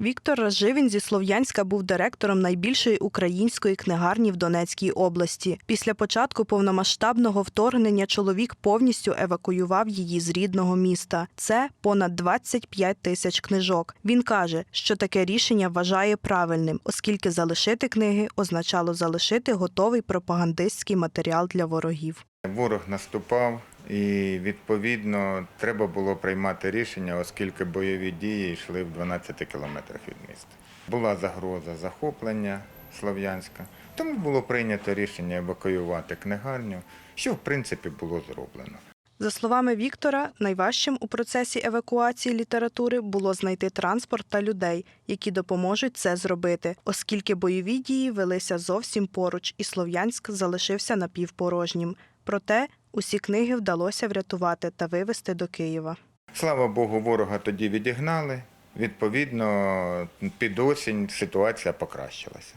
Віктор Разживін зі Слов'янська був директором найбільшої української книгарні в Донецькій області. Після початку повномасштабного вторгнення чоловік повністю евакуював її з рідного міста. Це понад 25 тисяч книжок. Він каже, що таке рішення вважає правильним, оскільки залишити книги означало залишити готовий пропагандистський матеріал для ворогів. Ворог наступав, і відповідно треба було приймати рішення, оскільки бойові дії йшли в 12 кілометрах від міста. Була загроза захоплення Слов'янська, тому було прийнято рішення евакуювати книгарню, що в принципі було зроблено. За словами Віктора, найважчим у процесі евакуації літератури було знайти транспорт та людей, які допоможуть це зробити, оскільки бойові дії велися зовсім поруч, і Слов'янськ залишився напівпорожнім. Проте усі книги вдалося врятувати та вивезти до Києва. Слава Богу, ворога тоді відігнали. Відповідно, під осінь ситуація покращилася.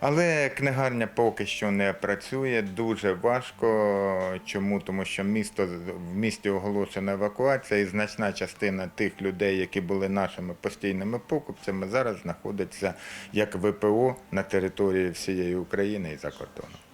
Але книгарня поки що не працює дуже важко. Чому? Тому що місто в місті оголошена евакуація, і значна частина тих людей, які були нашими постійними покупцями, зараз знаходиться як ВПО на території всієї України і за кордоном.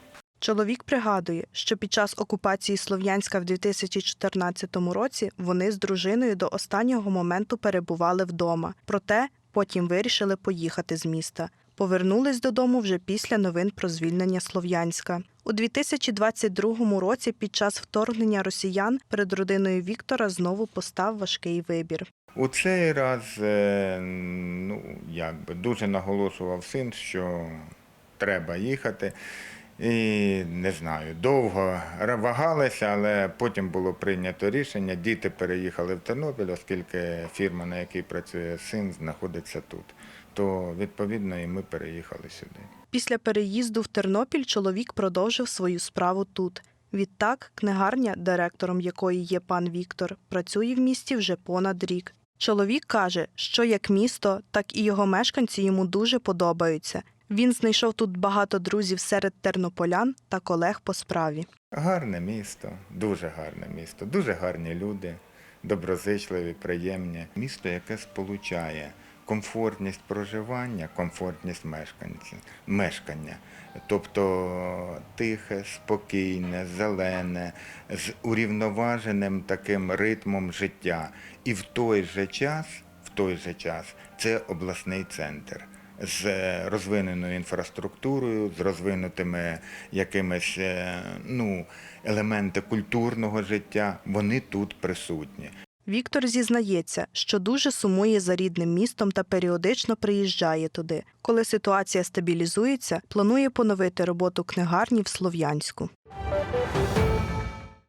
Чоловік пригадує, що під час окупації Слов'янська в 2014 році вони з дружиною до останнього моменту перебували вдома. Проте потім вирішили поїхати з міста. Повернулись додому вже після новин про звільнення Слов'янська. У 2022 році під час вторгнення росіян перед родиною Віктора знову постав важкий вибір. У цей раз е, ну, якби, дуже наголошував син, що треба їхати. І не знаю, довго вагалися, але потім було прийнято рішення. Діти переїхали в Тернопіль, оскільки фірма, на якій працює син, знаходиться тут. То відповідно і ми переїхали сюди. Після переїзду в Тернопіль чоловік продовжив свою справу тут. Відтак, книгарня, директором якої є пан Віктор, працює в місті вже понад рік. Чоловік каже, що як місто, так і його мешканці йому дуже подобаються. Він знайшов тут багато друзів серед тернополян та колег по справі. Гарне місто, дуже гарне місто, дуже гарні люди, доброзичливі, приємні. Місто, яке сполучає комфортність проживання, комфортність мешканців, мешкання. Тобто тихе, спокійне, зелене, з урівноваженим таким ритмом життя. І в той же час, в той же час це обласний центр з розвиненою інфраструктурою, з розвинутими якимись е, ну, елементи культурного життя, вони тут присутні. Віктор зізнається, що дуже сумує за рідним містом та періодично приїжджає туди. Коли ситуація стабілізується, планує поновити роботу книгарні в Слов'янську.